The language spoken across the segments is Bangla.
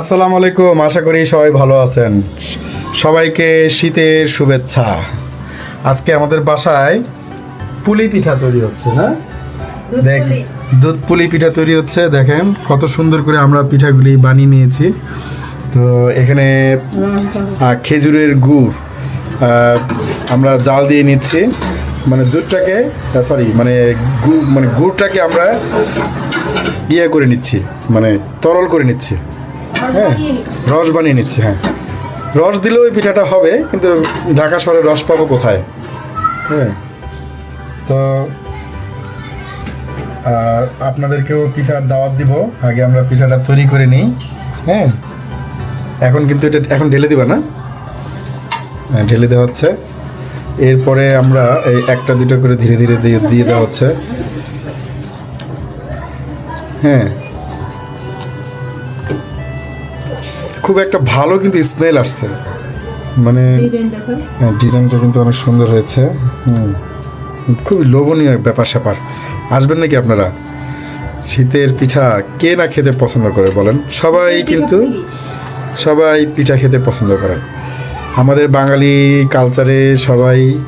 আসসালামু আলাইকুম আশা করি সবাই ভালো আছেন। সবাইকে শীতের শুভেচ্ছা। আজকে আমাদের বাসায় পুলি পিঠা তৈরি হচ্ছে না? দেখ দুধ পুলি পিঠা তৈরি হচ্ছে দেখেন কত সুন্দর করে আমরা পিঠাগুলি বানিয়ে নিয়েছি। তো এখানে খেজুরের গুড় আমরা জাল দিয়ে নিচ্ছি। মানে দুধটাকে সরি মানে গুড় মানে গুড়টাকে আমরা ইয়ে করে নিচ্ছি মানে তরল করে নিচ্ছি। হ্যাঁ রস বানিয়ে নিচ্ছে হ্যাঁ। রস দিলেও ওই পিঠাটা হবে কিন্তু ঢাকা শহরে রস পাবো কোথায়? হ্যাঁ। তো আর আপনাদেরকেও পিঠার দাওয়াত দিব আগে আমরা পিঠাটা তৈরি করে নিই হ্যাঁ। এখন কিন্তু এটা এখন ঢেলে দিবা না? হ্যাঁ ঢেলে দেওয়া হচ্ছে। এরপরে আমরা এই একটা দুটো করে ধীরে ধীরে দিয়ে দিয়ে দেওয়া হচ্ছে। হ্যাঁ। খুব একটা ভালো কিন্তু স্মেল আসছে। মানে হ্যাঁ ডিজাইনটা কিন্তু অনেক সুন্দর হয়েছে। খুবই লোভনীয় ব্যাপার স্যাপার। আসবেন নাকি আপনারা? শীতের পিঠা কে না খেতে পছন্দ করে বলেন? সবাই কিন্তু সবাই পিঠা খেতে পছন্দ করে। আমাদের বাঙালি কালচারে সবাই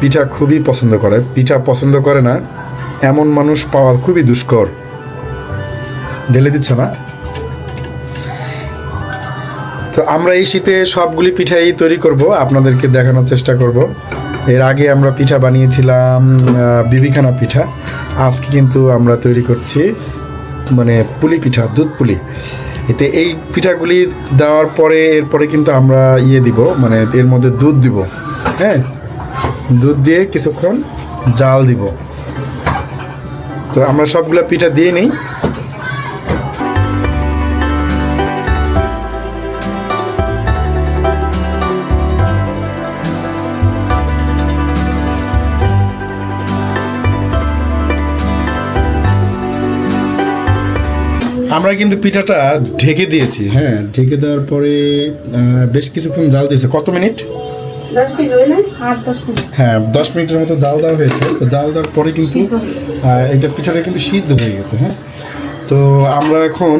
পিঠা খুবই পছন্দ করে। পিঠা পছন্দ করে না এমন মানুষ পাওয়া খুবই দুষ্কর। ঢেলে দিচ্ছ না? তো আমরা এই শীতে সবগুলি পিঠাই তৈরি করব, আপনাদেরকে দেখানোর চেষ্টা করব। এর আগে আমরা পিঠা বানিয়েছিলাম বিবিখানা পিঠা। আজকে কিন্তু আমরা তৈরি করছি মানে পুলি পিঠা, দুধ পুলি। এতে এই পিঠাগুলি দেওয়ার পরে, এরপরে কিন্তু আমরা ইয়ে দিব মানে এর মধ্যে দুধ দিব হ্যাঁ? দুধ দিয়ে কিছুক্ষণ জাল দিব। তো আমরা সবগুলো পিঠা দিয়ে নিই। আমরা কিন্তু পিঠাটা ঢেকে দিয়েছি হ্যাঁ ঢেকে দেওয়ার পরে বেশ কিছুক্ষণ জাল দিয়েছে। কত মিনিট? হয়ে দশ মিনিট। দশ মিনিটের মতো জাল দেওয়া হয়েছে। তো জাল দেওয়ার পরে কিন্তু এটা পিঠাটা কিন্তু সিদ্ধ হয়ে গেছে হ্যাঁ। তো আমরা এখন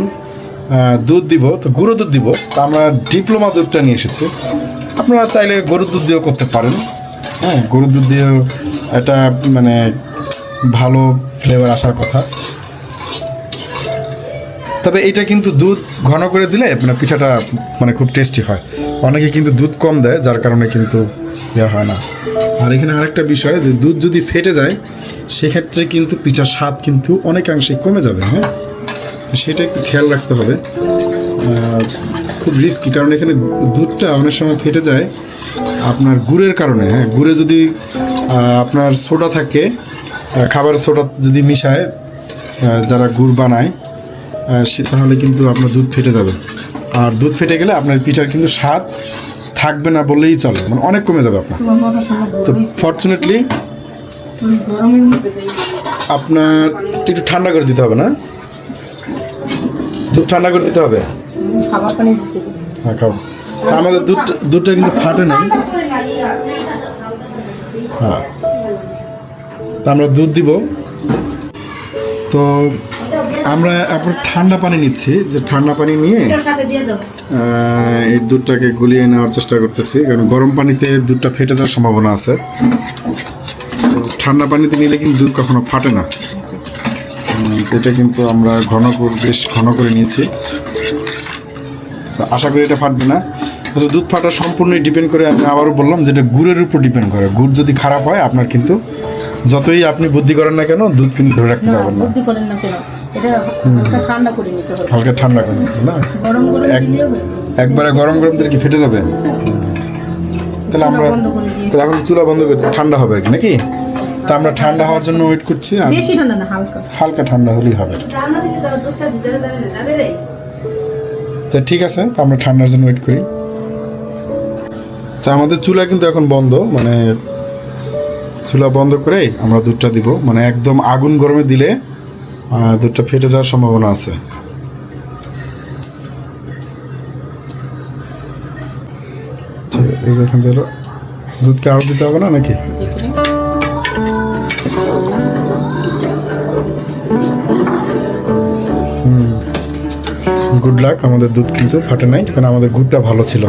দুধ দিব তো গুঁড়ো দুধ দিব। তো আমরা ডিপ্লোমা দুধটা নিয়ে এসেছি। আপনারা চাইলে গরুর দুধ দিয়েও করতে পারেন হ্যাঁ। গরুর দুধ দিয়েও একটা মানে ভালো ফ্লেভার আসার কথা। তবে এটা কিন্তু দুধ ঘন করে দিলে মানে পিঠাটা মানে খুব টেস্টি হয়। অনেকে কিন্তু দুধ কম দেয়, যার কারণে কিন্তু ইয়ে হয় না। আর এখানে আরেকটা বিষয় যে দুধ যদি ফেটে যায়, সেক্ষেত্রে কিন্তু পিঠার স্বাদ কিন্তু অনেকাংশে কমে যাবে হ্যাঁ? সেটা একটু খেয়াল রাখতে হবে। খুব রিস্কি কারণ এখানে দুধটা অনেক সময় ফেটে যায় আপনার গুড়ের কারণে হ্যাঁ? গুড়ে যদি আপনার সোডা থাকে খাবার সোডা যদি মিশায় যারা গুড় বানায় তাহলে কিন্তু আপনার দুধ ফেটে যাবে। আর দুধ ফেটে গেলে আপনার পিঠার কিন্তু স্বাদ থাকবে না বললেই চলে মানে অনেক কমে যাবে আপনার। তো ফর্চুনেটলি আপনার একটু ঠান্ডা করে দিতে হবে না? দুধ ঠান্ডা করে দিতে হবে? হ্যাঁ খাব। তা আমাদের দুধ, দুধটা কিন্তু ফাটে নাই। হ্যাঁ। তা আমরা দুধ দিব। তো আমরা এখন ঠান্ডা পানি নিচ্ছি যে ঠান্ডা পানি নিয়ে সাথে দিয়ে দাও। আহ, এই দুধটাকে গুলিয়ে নেওয়ার চেষ্টা করতেছি কারণ গরম পানিতে দুধটা ফেটে যাওয়ার সম্ভাবনা আছে। তো ঠান্ডা পানিতে নিলে কিন্তু দুধ কখনো ফাটে না। এটা কিন্তু আমরা ঘন করে বেশ ঘন করে নিয়েছি। তো আশা করি এটা ফাটবে না। তো দুধ ফাটা সম্পূর্ণই ডিপেন্ড করে আমি আবারও বললাম যেটা গুড়ের উপর ডিপেন্ড করে। গুড় যদি খারাপ হয় আপনার কিন্তু যতই আপনি বুদ্ধি করেন না কেন দুধ কিন্তু ধরে রাখতে না পারবেন না। বুদ্ধি করেন না কেন? এটা হালকা ঠান্ডা করে নিতে হবে। হালকা ঠান্ডা করে নিতে না? গরম গরম এক- দিলেও একবারে গরম গরম দিলে কি ফেটে যাবে? তাহলে আমরা এখন চুলা বন্ধ করে ঠান্ডা হবে আর কি নাকি? তা আমরা ঠান্ডা হওয়ার জন্য ওয়েট করছি আর বেশি ঠান্ডা না হালকা। হালকা ঠান্ডা হলেই হবে। তো ঠিক আছে তো আমরা ঠান্ডার জন্য ওয়েট করি। তো আমাদের চুলা কিন্তু এখন বন্ধ মানে চুলা বন্ধ করে আমরা দুধটা দিব। মানে একদম আগুন গরমে দিলে দুধটা ফেটে যাওয়ার সম্ভাবনা আছে। এই যে এখন দুধকে আরও দিতে হবে না নাকি? গুড লাক আমাদের দুধ কিন্তু ফাটে নাই কারণ আমাদের গুড়টা ভালো ছিল।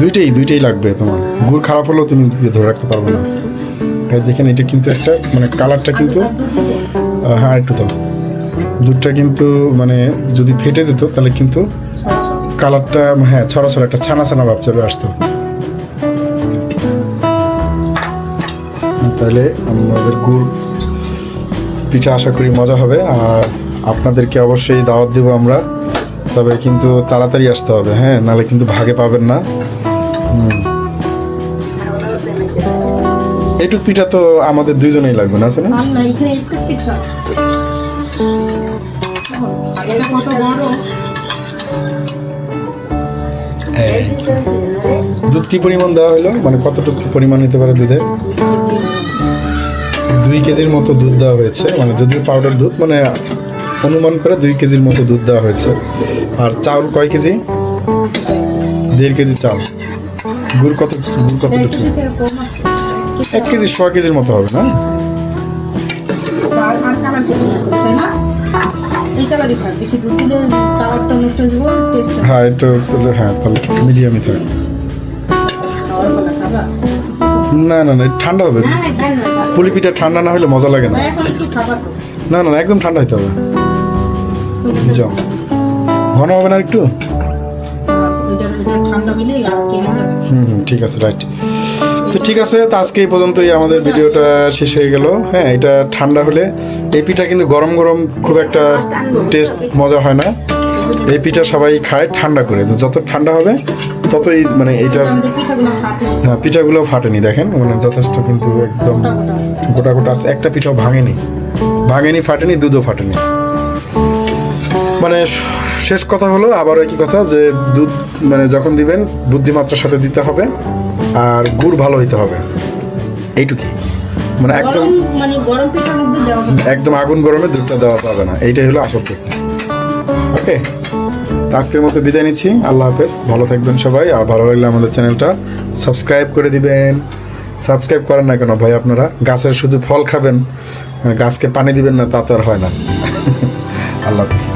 দুইটাই দুইটাই লাগবে তোমার। গুড় খারাপ হলেও তুমি ধরে রাখতে পারবে না। তাই দেখেন এটা কিন্তু একটা মানে কালারটা কিন্তু হ্যাঁ একটু দাও। দুধটা কিন্তু মানে যদি ফেটে যেত তাহলে কিন্তু কালারটা হ্যাঁ ছড়া ছড়া একটা ছানা ছানা ভাব চলে আসতো। তাহলে আমাদের গুড় পিঠা আশা করি মজা হবে আর আপনাদেরকে অবশ্যই দাওয়াত দেবো আমরা। তবে কিন্তু তাড়াতাড়ি আসতে হবে হ্যাঁ নাহলে কিন্তু ভাগে পাবেন না। হুম। এইটুক পিঠা তো আমাদের দুইজনেই লাগবে না শোনো আর না এখানে একটু পিঠা। এটা কত বড়? দুধ কি পরিমাণ দেওয়া হলো? মানে কতটুকু পরিমাণ হতে পারে দুধের? দুই কেজির মতো দুধ দেওয়া হয়েছে মানে যদিও পাউডার দুধ মানে অনুমান করে দুই কেজির মতো দুধ দেওয়া হয়েছে। আর চাউল কয় কেজি? দেড় কেজি চাল গুড় কত গুড় কত এক কেজি ছ কেজির মতো হবে না? হয়ে টেস্ট হ্যাঁ তাহলে হ্যাঁ মিডিয়ামই না না না ঠান্ডা হবে। পুলি পিঠা ঠান্ডা না হলে মজা লাগে না। না না একদম ঠান্ডা হতে হবে। যাও। ঘন হবে না একটু? এটা এটা হুম হুম ঠিক আছে রাইট। তো ঠিক আছে তো আজকে এই পর্যন্তই আমাদের ভিডিওটা শেষ হয়ে গেল। হ্যাঁ এটা ঠান্ডা হলে এই পিঠা কিন্তু গরম গরম খুব একটা টেস্ট মজা হয় না। এই পিঠা সবাই খায় ঠান্ডা করে। যত ঠান্ডা হবে ততই মানে এটা ফাটে। হ্যাঁ, পিঠাগুলো ফাটেনি দেখেন। মানে যথেষ্ট কিন্তু একদম গোটা গোটা আছে। গোটা গোটা আছে। একটা পিঠাও ভাঙেনি। ভাঙেনি ফাটেনি দুধও ফাটেনি। মানে শেষ কথা হলো আবার একই কথা যে দুধ মানে যখন দিবেন বুদ্ধিমাত্রার সাথে দিতে হবে। আর গুড় ভালো হইতে হবে। এইটুকুই। মানে একদম মানে গরম পিঠার মধ্যে দেওয়া যাবে একদম আগুন গরমে দুধটা দেওয়া যাবে না। এইটাই হলো আসল কথা ওকে আজকের মতো বিদায় নিচ্ছি। আল্লাহ হাফেজ ভালো থাকবেন সবাই। আর ভালো লাগলে আমাদের চ্যানেলটা সাবস্ক্রাইব করে দিবেন। সাবস্ক্রাইব করেন না কেন ভাই আপনারা? গাছের শুধু ফল খাবেন। গাছকে পানি দিবেন না তা তো আর হয় না। আল্লাহ হাফেজ।